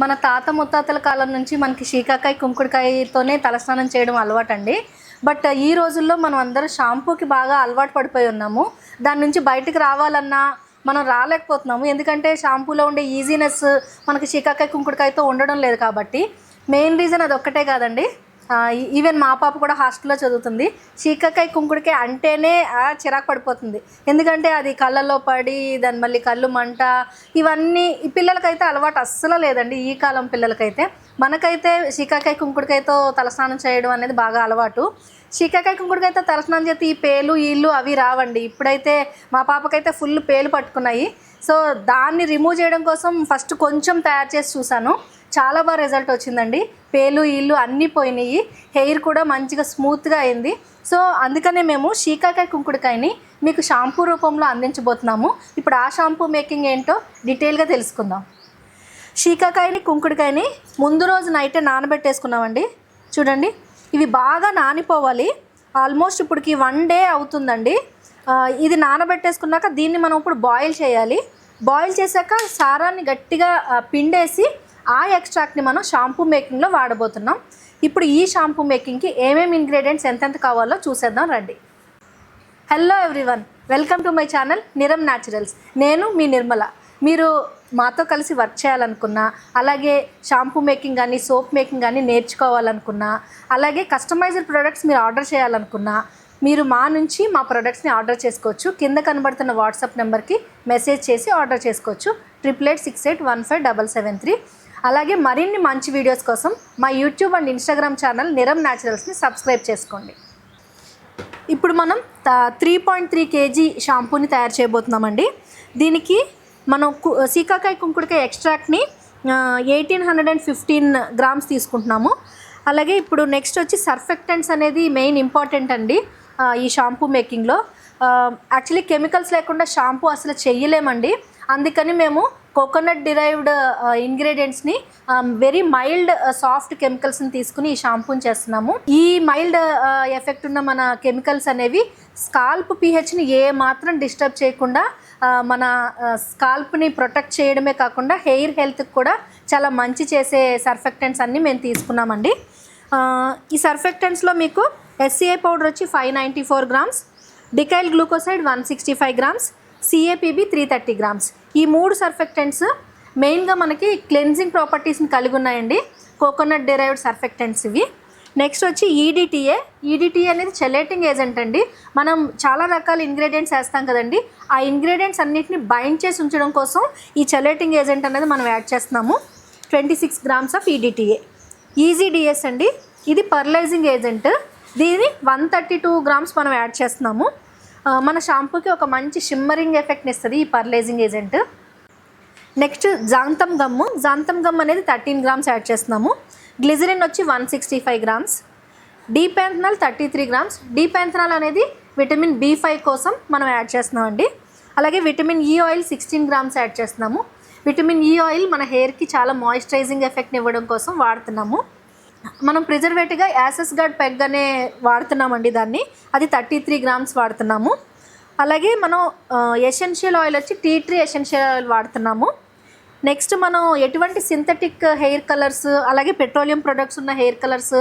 మన తాత ముత్తాతల కాలం నుంచి మనకి శీకాకాయ కుంకుడుకాయతోనే తలస్నానం చేయడం అలవాటు అండి బట్ ఈ రోజుల్లో మనం అందరం షాంపూకి బాగా అలవాటు పడిపోయి ఉన్నాము. దాని నుంచి బయటికి రావాలన్నా మనం రాలేకపోతున్నాము. ఎందుకంటే షాంపూలో ఉండే ఈజీనెస్ మనకి శీకాకాయ కుంకుడుకాయతో ఉండడం లేదు కాబట్టి. మెయిన్ రీజన్ అది ఒక్కటే కాదండి. ఈవెన్ మా పాప కూడా హాస్టల్లో చదువుతుంది. చీకకాయ కుంకుడికాయ అంటేనే చిరాకు పడిపోతుంది. ఎందుకంటే అది కళ్ళల్లో పడి దాని మళ్ళీ కళ్ళు మంట ఇవన్నీ ఈ పిల్లలకైతే అలవాటు అస్సలు లేదండి. ఈ కాలం పిల్లలకైతే మనకైతే చీకాకాయ కుంకుడికాయతో తలస్నానం చేయడం అనేది బాగా అలవాటు. చీకాకాయ కుంకుడికాయతో తలస్నానం చేస్తే ఈ పేలు ఈళ్ళు అవి రావండి. ఇప్పుడైతే మా పాపకైతే ఫుల్ పేలు పట్టుకున్నాయి. సో దాన్ని రిమూవ్ చేయడం కోసం ఫస్ట్ కొంచెం తయారు చేసి చూశాను. చాలా బాగా రిజల్ట్ వచ్చిందండి. పేలు ఇల్లు అన్నీ పోయినాయి. హెయిర్ కూడా మంచిగా స్మూత్గా అయింది. సో అందుకనే మేము షీకాకాయ కుంకుడుకాయని మీకు షాంపూ రూపంలో అందించబోతున్నాము. ఇప్పుడు ఆ షాంపూ మేకింగ్ ఏంటో డీటెయిల్గా తెలుసుకుందాం. షీకాకాయని కుంకుడుకాయని ముందు రోజు నైటే నానబెట్టేసుకున్నామండి. చూడండి ఇవి బాగా నానిపోవాలి. ఆల్మోస్ట్ ఇప్పటికి వన్ డే అవుతుందండి. ఇది నానబెట్టేసుకున్నాక దీన్ని మనం ఇప్పుడు బాయిల్ చేయాలి. బాయిల్ చేశాక సారాన్ని గట్టిగా పిండేసి ఆ ఎక్స్ట్రాక్ట్ని మనం షాంపూ మేకింగ్లో వాడబోతున్నాం. ఇప్పుడు ఈ షాంపూ మేకింగ్కి ఏమేమి ఇంగ్రీడియంట్స్ ఎంతెంత కావాలో చూసేద్దాం రండి. Hello everyone welcome to my channel Niram Naturals నేను మీ నిర్మల. మీరు మాతో కలిసి వర్క్ చేయాలనుకున్నా అలాగే షాంపూ మేకింగ్ కానీ సోప్ మేకింగ్ కానీ నేర్చుకోవాలనుకున్నా అలాగే కస్టమైజ్డ్ ప్రొడక్ట్స్ మీరు ఆర్డర్ చేయాలనుకున్నా మీరు మా నుంచి మా ప్రొడక్ట్స్ని ఆర్డర్ చేసుకోవచ్చు. కింద కనబడుతున్న వాట్సాప్ నెంబర్కి మెసేజ్ చేసి ఆర్డర్ చేసుకోవచ్చు. Triple eight six eight one five double seven three అలాగే మరిన్ని మంచి వీడియోస్ కోసం మా YouTube and Instagram channel Niram న్యాచురల్స్ని subscribe చేసుకోండి. ఇప్పుడు మనం త్రీ పాయింట్ త్రీ కేజీ షాంపూని తయారు చేయబోతున్నామండి. దీనికి మనం కు- సీకాకాయ కుంకుడుకాయ ఎక్స్ట్రాక్ట్ని eighteen hundred and fifteen grams తీసుకుంటున్నాము. అలాగే ఇప్పుడు నెక్స్ట్ వచ్చి సర్ఫెక్టెంట్స్ అనేది మెయిన్ ఇంపార్టెంట్ అండి. ఈ షాంపూ మేకింగ్లో. యాక్చువల్లీ కెమికల్స్ లేకుండా షాంపూ అసలు చెయ్యలేమండి. అందుకని మేము కోకోనట్ డిరైవ్డ్ ఇంగ్రీడియంట్స్ని వెరీ మైల్డ్ సాఫ్ట్ కెమికల్స్ని తీసుకుని ఈ షాంపూని చేస్తున్నాము. ఈ మైల్డ్ ఎఫెక్ట్ ఉన్న మన కెమికల్స్ అనేవి స్కాల్ప్ పిహెచ్ని ఏ మాత్రం డిస్టర్బ్ చేయకుండా మన స్కాల్ప్ని ప్రొటెక్ట్ చేయడమే కాకుండా హెయిర్ హెల్త్కి కూడా చాలా మంచి చేసే సర్ఫెక్టెంట్స్ అన్నీ మేము తీసుకున్నామండి. ఈ సర్ఫెక్టెంట్స్లో మీకు ఎస్సీఐ పౌడర్ వచ్చి five ninety four grams decyl glucoside one sixty five grams CAPB three thirty grams ఈ మూడు సర్ఫెక్టెంట్స్ మెయిన్గా మనకి క్లెన్జింగ్ ప్రాపర్టీస్ని కలిగి ఉన్నాయండి. కోకోనట్ డిరైవ్డ్ సర్ఫెక్టెంట్స్ ఇవి. నెక్స్ట్ వచ్చి E ఈడిటిఏ ఈడిటిఏ అనేది చెలేటింగ్ ఏజెంట్ అండి. మనం చాలా రకాల ఇంగ్రీడియంట్స్ వేస్తాం కదండి. ఆ ఇంగ్రీడియంట్స్ అన్నిటిని బైండ్ చేసి ఉంచడం కోసం ఈ చెలేటింగ్ ఏజెంట్ అనేది మనం యాడ్ చేస్తున్నాము. Twenty six grams of EDTA EGDS అండి. ఇది పర్లైజింగ్ ఏజెంట్. దీని వన్ థర్టీ టూ గ్రామ్స్ మనం యాడ్ చేస్తున్నాము. మన షాంపూకి ఒక మంచి షిమ్మరింగ్ ఎఫెక్ట్ని ఇస్తుంది ఈ pearlizing agent. Next xanthan gum. Xanthan gum అనేది థర్టీన్ గ్రామ్స్ యాడ్ చేస్తున్నాము. గ్లిజరిన్ వచ్చి one sixty five grams. D panthenol thirty three grams. D panthenol అనేది విటమిన్ బి ఫైవ్ కోసం మనం యాడ్ చేస్తున్నామండి. అలాగే vitamin E oil sixteen grams add చేస్తున్నాము. Vitamin e E oil మన హెయిర్కి చాలా మాయిశ్చరైజింగ్ ఎఫెక్ట్ని ఇవ్వడం కోసం వాడుతున్నాము. మనం ప్రిజర్వేటివ్గా యాసెస్ గార్డ్ పెగ్ అనే వాడుతున్నామండి దాన్ని. అది థర్టీ త్రీ గ్రామ్స్ వాడుతున్నాము. అలాగే మనం ఎసెన్షియల్ ఆయిల్ వచ్చి టీ ట్రీ ఎసెన్షియల్ ఆయిల్ వాడుతున్నాము. నెక్స్ట్ మనం ఎటువంటి సింథటిక్ హెయిర్ కలర్స్ అలాగే పెట్రోలియం ప్రొడక్ట్స్ ఉన్న హెయిర్ కలర్స్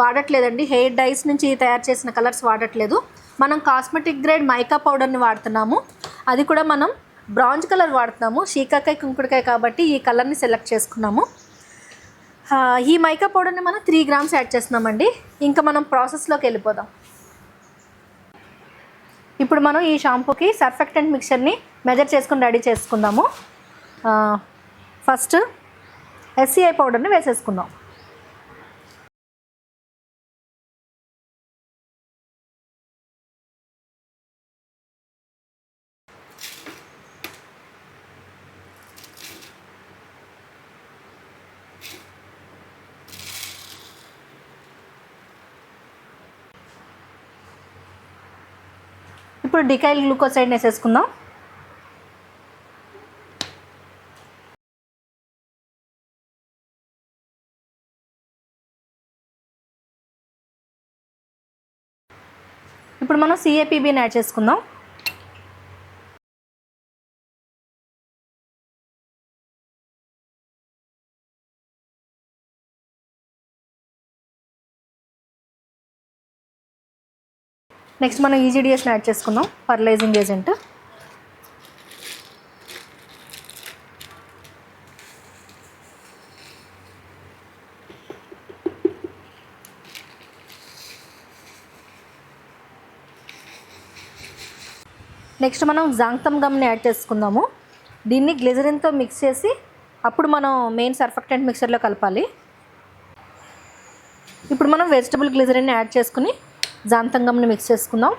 వాడట్లేదండి. హెయిర్ డైస్ నుంచి తయారు చేసిన కలర్స్ వాడట్లేదు. మనం కాస్మెటిక్ గ్రేడ్ మైకా పౌడర్ని వాడుతున్నాము. అది కూడా మనం బ్రాంజ్ కలర్ వాడుతున్నాము. షీకాకాయ కుంకుడుకాయ కాబట్టి ఈ కలర్ని సెలెక్ట్ చేసుకున్నాము. ఈ మైకా పౌడర్ని మనం త్రీ గ్రామ్స్ యాడ్ చేస్తున్నామండి. ఇంకా మనం ప్రాసెస్లోకి వెళ్ళిపోదాం. ఇప్పుడు మనం ఈ షాంపూకి సర్ఫెక్టెంట్ మిక్చర్ని మెజర్ చేసుకుని రెడీ చేసుకుందాము. ఫస్ట్ ఎస్సీఐ పౌడర్ని వేసేసుకుందాం. ఇప్పుడు డికైల్ గ్లూకోసైడ్ వేసేసుకుందాం. ఇప్పుడు మనం సిఏపిబిని యాడ్ చేసుకుందాం. నెక్స్ట్ మనం ఈజీడిఎస్ని యాడ్ చేసుకుందాం. ఫర్టిలైజింగ్ ఏజెంట్ నెక్స్ట్ మనం జాంగ్తమ్ గమ్ని యాడ్ చేసుకుందాము. దీన్ని గ్లిజరిన్తో మిక్స్ చేసి అప్పుడు మనం మెయిన్ సర్ఫెక్టెంట్ మిక్సర్లో కలపాలి. ఇప్పుడు మనం వెజిటబుల్ గ్లిజరిన్ యాడ్ చేసుకుని జాంతం మిక్స్ చేసుకుందాం.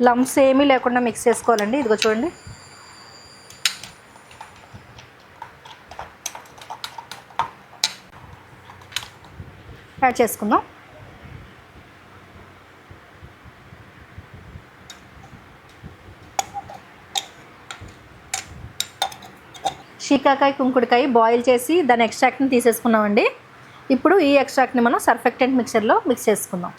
లంప్స్ ఏమీ లేకుండా మిక్స్ చేసుకోవాలండి. ఇదిగో చూడండి. యాడ్ చేసుకుందాం. షీకాకాయ కుంకుడుకాయ బాయిల్ చేసి దాని ఎక్స్ట్రాక్ట్ని తీసేసుకున్నామండి. ఇప్పుడు ఈ ఎక్స్ట్రాక్ట్ని మనం సర్ఫెక్టెంట్ మిక్సర్లో మిక్స్ చేసుకుందాం.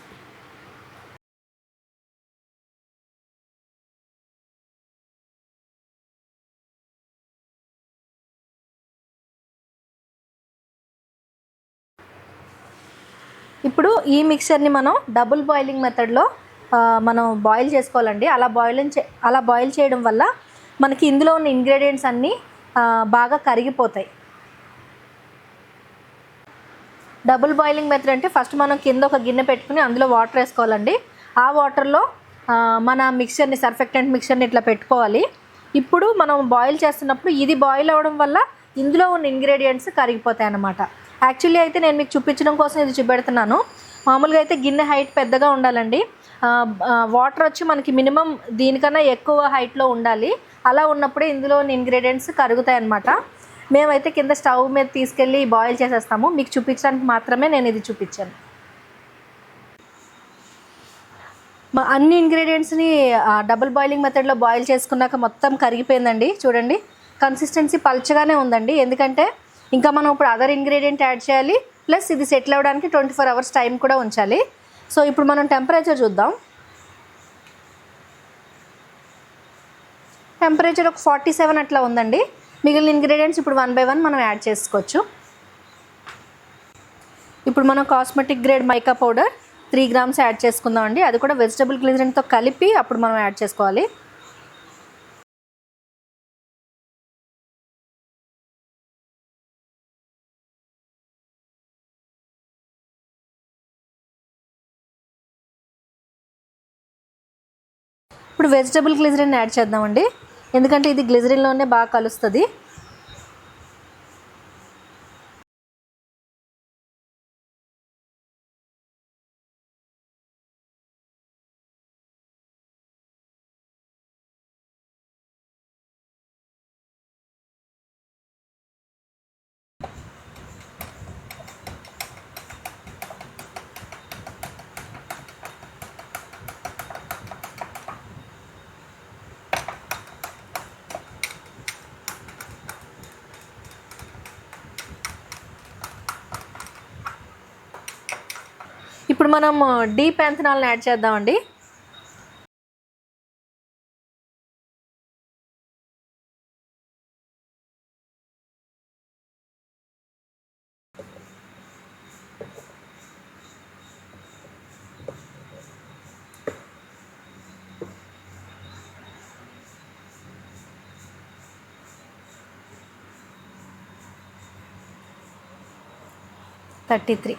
ఇప్పుడు ఈ మిక్చర్ని మనం డబుల్ బాయిలింగ్ మెథడ్లో మనం బాయిల్ చేసుకోవాలండి. అలా బాయిలింగ్ అలా బాయిల్ చేయడం వల్ల మనకి ఇందులో ఉన్న ఇంగ్రీడియంట్స్ అన్నీ బాగా కరిగిపోతాయి. డబుల్ బాయిలింగ్ మెథడ్ అంటే ఫస్ట్ మనం కింద ఒక గిన్నె పెట్టుకుని అందులో వాటర్ వేసుకోవాలండి. ఆ వాటర్లో మన మిక్చర్ని సర్ఫెక్టెంట్ మిక్చర్ని ఇట్లా పెట్టుకోవాలి. ఇప్పుడు మనం బాయిల్ చేస్తున్నప్పుడు ఇది బాయిల్ అవ్వడం వల్ల ఇందులో ఉన్న ఇంగ్రీడియంట్స్ కరిగిపోతాయి అన్నమాట యాక్చువల్లీ అయితే నేను మీకు చూపించడం కోసం ఇది చూపెడుతున్నాను. మామూలుగా అయితే గిన్నె హైట్ పెద్దగా ఉండాలండి. వాటర్ వచ్చి మనకి మినిమం దీనికన్నా ఎక్కువ హైట్లో ఉండాలి. అలా ఉన్నప్పుడే ఇందులో ఇంగ్రీడియంట్స్ కరుగుతాయి అన్నమాట. మేమైతే కింద స్టవ్ మీద తీసుకెళ్ళి బాయిల్ చేసేస్తాము. మీకు చూపించడానికి మాత్రమే నేను ఇది చూపించాను. మా అన్ని ఇంగ్రీడియంట్స్ని డబుల్ బాయిలింగ్ మెథడ్లో బాయిల్ చేసుకున్నాక మొత్తం కరిగిపోయిందండి. చూడండి. కన్సిస్టెన్సీ పల్చగానే ఉందండి. ఎందుకంటే ఇంకా మనం ఇప్పుడు అదర్ ఇంగ్రీడియంట్ యాడ్ చేయాలి. ప్లస్ ఇది సెటిల్ అవ్వడానికి ట్వంటీ ఫోర్ అవర్స్ టైం కూడా ఉంచాలి. సో ఇప్పుడు మనం టెంపరేచర్ చూద్దాం. టెంపరేచర్ ఒక ఫార్టీ సెవెన్ అట్లా ఉందండి. మిగిలిన ఇంగ్రీడియంట్స్ ఇప్పుడు వన్ బై వన్ మనం యాడ్ చేసుకోవచ్చు. ఇప్పుడు మనం cosmetic grade mica powder three grams add చేసుకుందాం అండి అది కూడా వెజిటబుల్ గ్లిజరిన్తో కలిపి అప్పుడు మనం యాడ్ చేసుకోవాలి. ఇప్పుడు వెజిటబుల్ గ్లిజరిన్ యాడ్ చేద్దామండి. ఎందుకంటే ఇది గ్లిజరిన్లోనే బాగా కలుస్తుంది. ఇప్పుడు మనం డీప్ ఎంథనాల్ని యాడ్ చేద్దామండి. థర్టీ త్రీ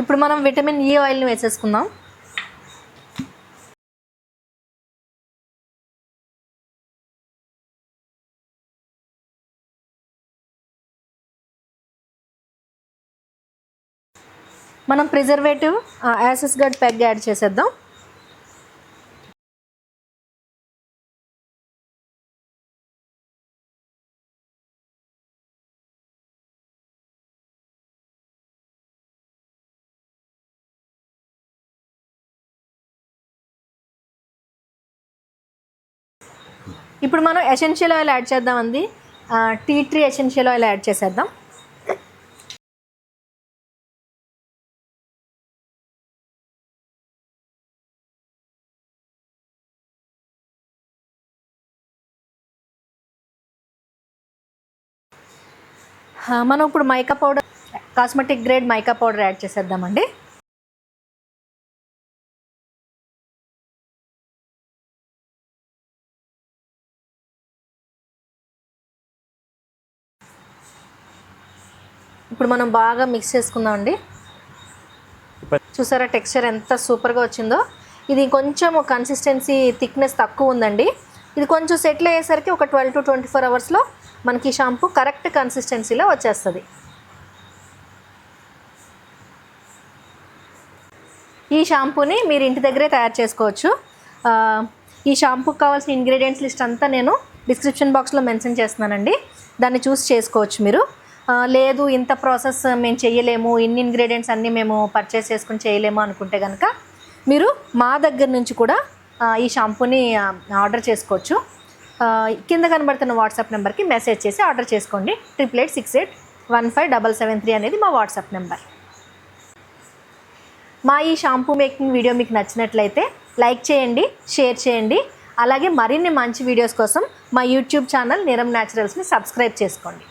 ఇప్పుడు మనం విటమిన్ e ఈ ఆయిల్ని వేసేసుకుందాం. మనం ప్రిజర్వేటివ్ యాసెస్ గడ్ పెగ్ యాడ్ చేసేద్దాం. ఇప్పుడు మనం ఎసెన్షియల్ ఆయిల్ యాడ్ చేద్దామండి tea tree essential oil add చేసేద్దాం. మనం ఇప్పుడు mica powder cosmetic grade mica powder add చేసేద్దామండి. ఇప్పుడు మనం బాగా మిక్స్ చేసుకుందామండి చూసారా టెక్స్చర్ ఎంత సూపర్గా వచ్చిందో? ఇది కొంచెం కన్సిస్టెన్సీ థిక్నెస్ తక్కువ ఉందండి. ఇది కొంచెం సెటిల్ అయ్యేసరికి ఒక ట్వెల్వ్ టు ట్వంటీ ఫోర్ అవర్స్లో మనకి షాంపూ కరెక్ట్ కన్సిస్టెన్సీలో వచ్చేస్తుంది. ఈ షాంపూని మీరు ఇంటి దగ్గరే తయారు చేసుకోవచ్చు. ఈ షాంపూకి కావాల్సిన ఇంగ్రీడియంట్స్ లిస్ట్ అంతా నేను డిస్క్రిప్షన్ బాక్స్లో మెన్షన్ చేస్తున్నానండి. దాన్ని చూసి చేసుకోవచ్చు మీరు. లేదు ఇంత ప్రాసెస్ మేము చేయలేము ఇన్ని ఇంగ్రీడియంట్స్ అన్నీ మేము పర్చేస్ చేసుకుని చేయలేము అనుకుంటే కనుక మీరు మా దగ్గర నుంచి కూడా ఈ షాంపూని ఆర్డర్ చేసుకోవచ్చు. కింద కనబడుతున్న వాట్సాప్ నెంబర్కి మెసేజ్ చేసి ఆర్డర్ చేసుకోండి. Triple eight six eight one five double seven three అనేది మా వాట్సాప్ నెంబర్. మా ఈ షాంపూ మేకింగ్ వీడియో మీకు నచ్చినట్లయితే లైక్ చేయండి షేర్ చేయండి. అలాగే మరిన్ని మంచి వీడియోస్ కోసం మా యూట్యూబ్ ఛానల్ నిరం న్యాచురల్స్ని సబ్స్క్రైబ్ చేసుకోండి.